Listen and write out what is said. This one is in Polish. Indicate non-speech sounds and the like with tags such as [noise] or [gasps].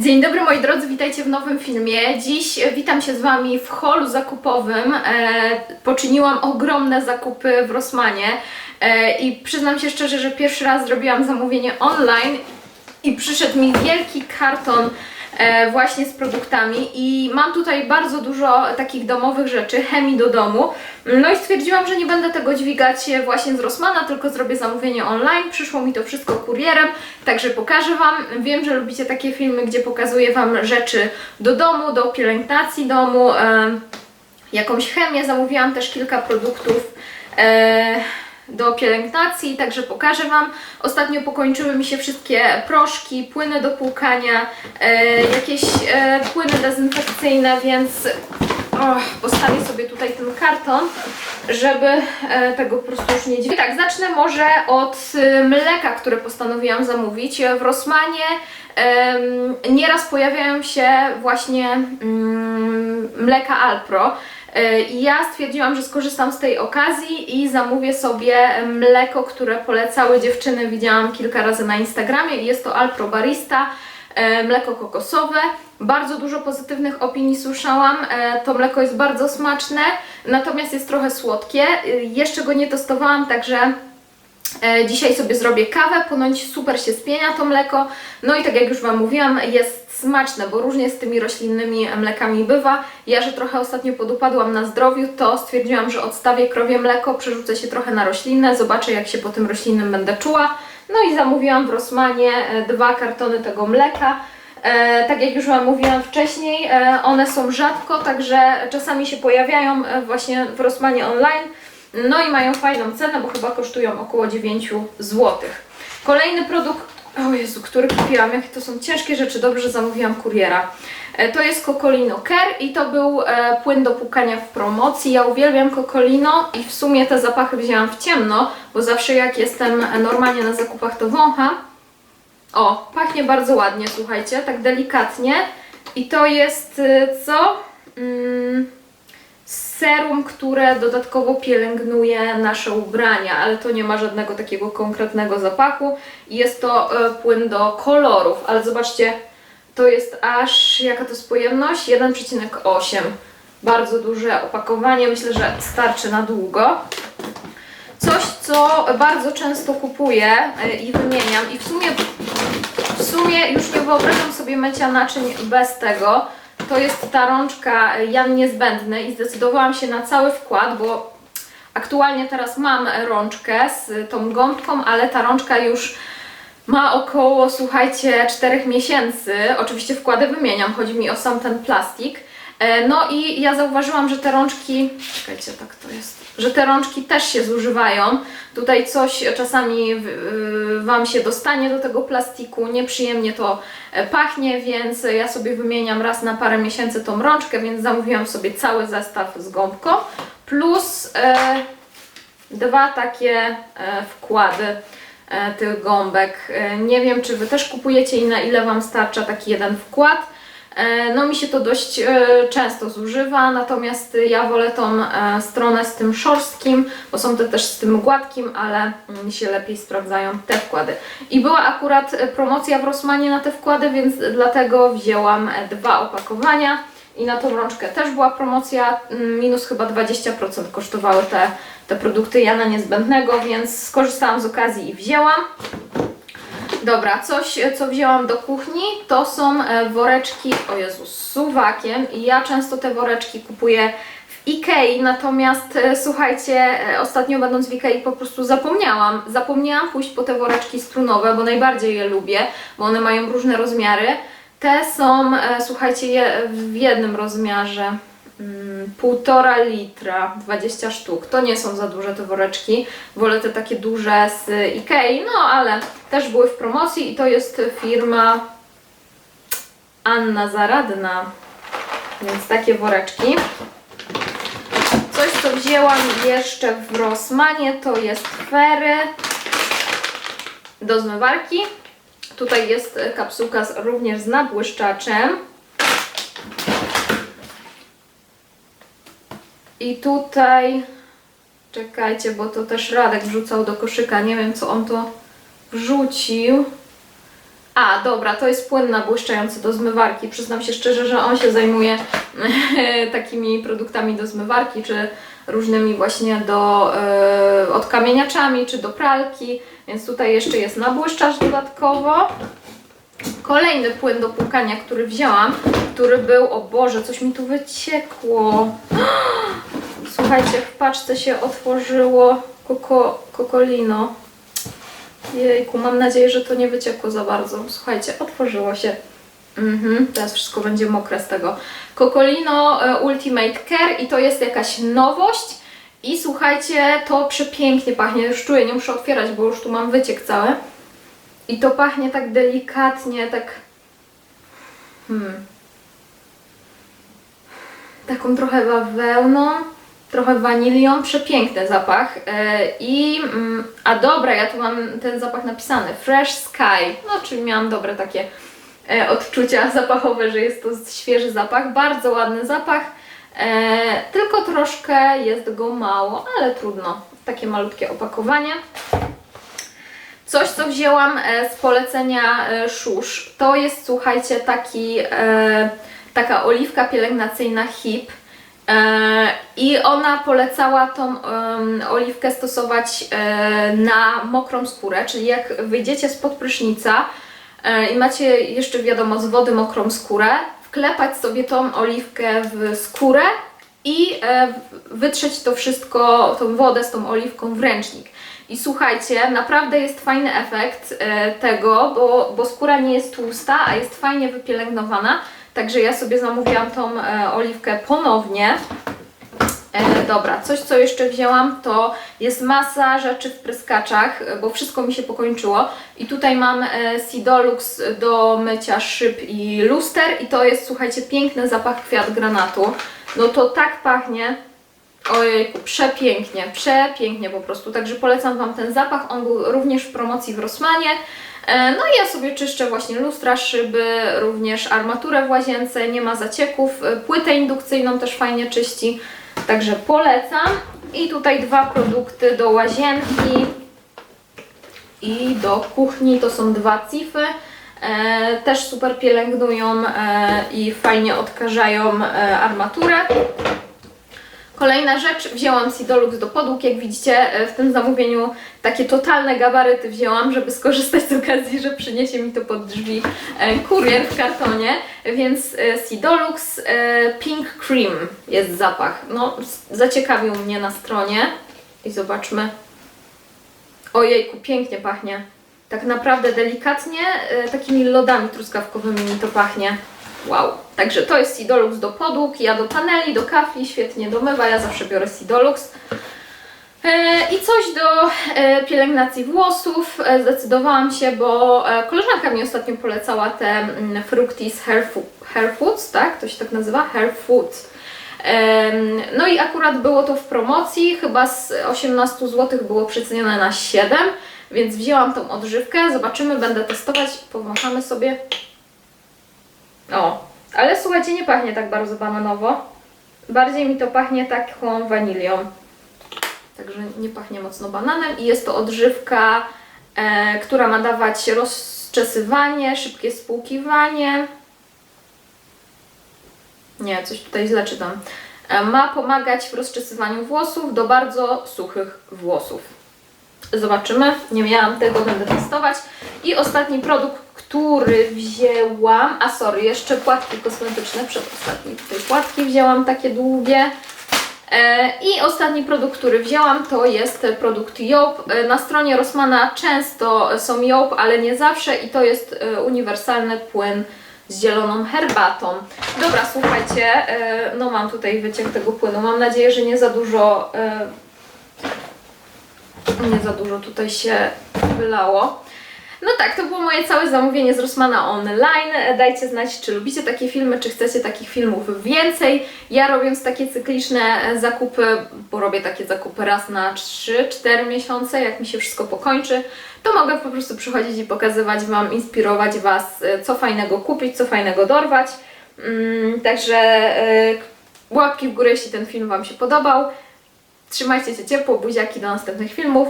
Dzień dobry moi drodzy, witajcie w nowym filmie. Dziś witam się z Wami w holu zakupowym. E, poczyniłam ogromne zakupy w Rossmanie e, i przyznam się szczerze, że pierwszy raz zrobiłam zamówienie online i przyszedł mi wielki karton właśnie z produktami i mam tutaj bardzo dużo takich domowych rzeczy, chemii do domu. No i stwierdziłam, że nie będę tego dźwigać e, właśnie z Rossmana, tylko zrobię zamówienie online. Przyszło mi to wszystko kurierem, także pokażę Wam. Wiem, że lubicie takie filmy, gdzie pokazuję Wam rzeczy do domu, do pielęgnacji domu, e, jakąś chemię. Zamówiłam też kilka produktów. Do pielęgnacji, także pokażę Wam. Ostatnio pokończyły mi się wszystkie proszki, płyny do płukania, e, jakieś e, płyny dezynfekcyjne, więc postawię sobie tutaj ten karton, żeby e, tego po prostu już nie dziwić. Tak, zacznę może od mleka, które postanowiłam zamówić. W Rossmanie em, nieraz pojawiają się właśnie mm, mleka Alpro. E, I ja stwierdziłam, że skorzystam z tej okazji i zamówię sobie mleko, które polecały dziewczyny. Widziałam kilka razy na Instagramie i jest to Alpro Barista, e, mleko kokosowe. Bardzo dużo pozytywnych opinii słyszałam. E, To mleko jest bardzo smaczne, natomiast jest trochę słodkie. Jeszcze go nie testowałam, także Dzisiaj sobie zrobię kawę, ponoć super się spienia to mleko. No i tak jak już Wam mówiłam, jest smaczne, bo różnie z tymi roślinnymi mlekami bywa. Ja, że trochę ostatnio podupadłam na zdrowiu, to stwierdziłam, że odstawię krowie mleko, przerzucę się trochę na roślinne, zobaczę jak się po tym roślinnym będę czuła. No i zamówiłam w Rossmanie e, dwa kartony tego mleka. E, tak jak już Wam mówiłam wcześniej, e, one są rzadko, także czasami się pojawiają e, właśnie w Rossmanie online. No i mają fajną cenę, bo chyba kosztują około 9 zł. Kolejny produkt, o Jezu, który kupiłam, jakie to są ciężkie rzeczy, dobrze zamówiłam kuriera. E, To jest Cocolino Care i to był e, płyn do płukania w promocji. Ja uwielbiam Cocolino i w sumie te zapachy wzięłam w ciemno, bo zawsze jak jestem normalnie na zakupach to wącham. O, pachnie bardzo ładnie, słuchajcie, tak delikatnie. I to jest y, co? Mm, serum, które dodatkowo pielęgnuje nasze ubrania, ale to nie ma żadnego takiego konkretnego zapachu. Jest to e, płyn do kolorów, ale zobaczcie, to jest aż, jaka to jest pojemność? 1,8. Bardzo duże opakowanie, myślę, że starczy na długo. Coś, co bardzo często kupuję e, i wymieniam i w sumie w sumie już nie wyobrażam sobie mycia naczyń bez tego. To jest ta rączka Jan Niezbędny i zdecydowałam się na cały wkład, bo aktualnie teraz mam rączkę z tą gąbką, ale ta rączka już ma około, słuchajcie, 4 miesięcy. Oczywiście wkłady wymieniam, chodzi mi o sam ten plastik. E, No i ja zauważyłam, że te rączki, czekajcie, tak że te rączki też się zużywają. Tutaj coś czasami y, Wam się dostanie do tego plastiku, nieprzyjemnie to e, pachnie, więc ja sobie wymieniam raz na parę miesięcy tą rączkę, więc zamówiłam sobie cały zestaw z gąbką, plus e, dwa takie e, wkłady tych gąbek. Nie wiem, czy Wy też kupujecie i na ile Wam starcza taki jeden wkład. E, No mi się to dość e, często zużywa, natomiast ja wolę tą e, stronę z tym szorstkim, bo są te też z tym gładkim, ale mi się lepiej sprawdzają te wkłady. I była akurat promocja w Rossmanie na te wkłady, więc dlatego wzięłam dwa opakowania. I na tą rączkę też była promocja, mm, minus chyba 20% kosztowały te, te produkty Jana Niezbędnego, więc skorzystałam z okazji i wzięłam. Dobra, coś co wzięłam do kuchni to są e, woreczki, o Jezus, z suwakiem i ja często te woreczki kupuję w Ikei, natomiast e, słuchajcie, e, ostatnio będąc w Ikei po prostu zapomniałam, zapomniałam pójść po te woreczki strunowe, bo najbardziej je lubię, bo one mają różne rozmiary. Te są, słuchajcie, w jednym rozmiarze. Mm, Półtora litra, 20 sztuk. To nie są za duże te woreczki. Wolę te takie duże z Ikei, no ale też były w promocji i to jest firma Anna Zaradna. Więc takie woreczki. Coś, co wzięłam jeszcze w Rossmanie, to jest fery do zmywarki. Tutaj jest kapsułka również z nabłyszczaczem. I tutaj, czekajcie, bo to też Radek wrzucał do koszyka, nie wiem co on to wrzucił. A, dobra, to jest płyn nabłyszczający do zmywarki. Przyznam się szczerze, że on się zajmuje [laughs] takimi produktami do zmywarki, czy różnymi właśnie do e, odkamieniaczami, czy do pralki, więc tutaj jeszcze jest nabłyszczacz dodatkowo. Kolejny płyn do płukania, który wzięłam, który był, o Boże, coś mi tu wyciekło. [gasps] Słuchajcie, w paczce się otworzyło koko, kokolino. Jejku, mam nadzieję, że to nie wyciekło za bardzo. Słuchajcie, otworzyło się. Mhm, teraz wszystko będzie mokre z tego. Kokolino e, Ultimate Care i to jest jakaś nowość. I słuchajcie, to przepięknie pachnie. Już czuję, nie muszę otwierać, bo już tu mam wyciek cały. I to pachnie tak delikatnie, tak. Hmm. Taką trochę bawełną, trochę wanilią. Przepiękny zapach. E, I. mm, A dobra, ja tu mam ten zapach napisany. Fresh Sky. No, czyli miałam dobre takie e, odczucia [laughs] zapachowe, że jest to świeży zapach. Bardzo ładny zapach. E, tylko troszkę jest go mało, ale trudno. Takie malutkie opakowanie. Coś, co wzięłam z polecenia Szusz, to jest, słuchajcie, taki, taka oliwka pielęgnacyjna HIP. E, I ona polecała tą oliwkę stosować e, na mokrą skórę, czyli jak wyjdziecie spod prysznica e, i macie jeszcze wiadomo z wody mokrą skórę, wklepać sobie tą oliwkę w skórę i wytrzeć to wszystko, tą wodę z tą oliwką w ręcznik. I słuchajcie, naprawdę jest fajny efekt tego, bo, bo skóra nie jest tłusta, a jest fajnie wypielęgnowana. Także ja sobie zamówiłam tą e, oliwkę ponownie. E, dobra, coś co jeszcze wzięłam to jest masa rzeczy w pryskaczach, e, bo wszystko mi się pokończyło. I tutaj mam e, Sidolux do mycia szyb i luster i to jest, słuchajcie, piękny zapach kwiat granatu. No to tak pachnie, Ojejku, przepięknie, przepięknie po prostu. Także polecam Wam ten zapach. On był również w promocji w Rossmanie. E, No i ja sobie czyszczę właśnie lustra, szyby, również armaturę w łazience, nie ma zacieków. E, Płytę indukcyjną też fajnie czyści, także polecam. I tutaj dwa produkty do łazienki i do kuchni. To są dwa cify. E, też super pielęgnują i fajnie odkażają armaturę. Kolejna rzecz, wzięłam Sidolux do podłóg, jak widzicie e, w tym zamówieniu takie totalne gabaryty wzięłam, żeby skorzystać z okazji, że przyniesie mi to pod drzwi e, kurier w kartonie, więc e, Sidolux Pink Cream jest zapach. No, zaciekawił mnie na stronie i zobaczmy. Ojejku, pięknie pachnie. Tak naprawdę delikatnie, takimi lodami truskawkowymi mi to pachnie. Wow. Także to jest Sidolux do podłóg, ja do paneli, do kafli, świetnie domywa, ja zawsze biorę Sidolux. E, I coś do e, pielęgnacji włosów. E, zdecydowałam się, bo koleżanka mi ostatnio polecała te mm, Fructis Hair, Fu- Hair Foods, tak? To się tak nazywa? Hair Food. No i akurat było to w promocji, chyba z 18 zł było przecenione na 7, więc wzięłam tą odżywkę, zobaczymy, będę testować, powąchamy sobie. O, ale słuchajcie, nie pachnie tak bardzo bananowo. Bardziej mi to pachnie taką wanilią. Także nie pachnie mocno bananem i jest to odżywka, e, która ma dawać rozczesywanie, szybkie spłukiwanie. Nie, coś tutaj źle czytam. E, ma pomagać w rozczesywaniu włosów do bardzo suchych włosów. Zobaczymy. Nie miałam tego, będę testować. I ostatni produkt, który wzięłam. A sorry, jeszcze płatki kosmetyczne. Przedostatni tutaj płatki wzięłam takie długie. E, I ostatni produkt, który wzięłam, to jest produkt Job. E, Na stronie Rossmana często są Job, ale nie zawsze i to jest e, uniwersalny płyn z zieloną herbatą. Dobra, słuchajcie, no mam tutaj wyciek tego płynu. Mam nadzieję, że nie za dużo nie za dużo tutaj się wylało. No tak, to było moje całe zamówienie z Rossmana online. Dajcie znać, czy lubicie takie filmy, czy chcecie takich filmów więcej. Ja robiąc takie cykliczne zakupy, bo robię takie zakupy raz na 3-4 miesiące, jak mi się wszystko pokończy, to mogę po prostu przychodzić i pokazywać Wam, inspirować Was, co fajnego kupić, co fajnego dorwać. Mm, także e, łapki w górę, jeśli ten film Wam się podobał. Trzymajcie się ciepło, buziaki do następnych filmów.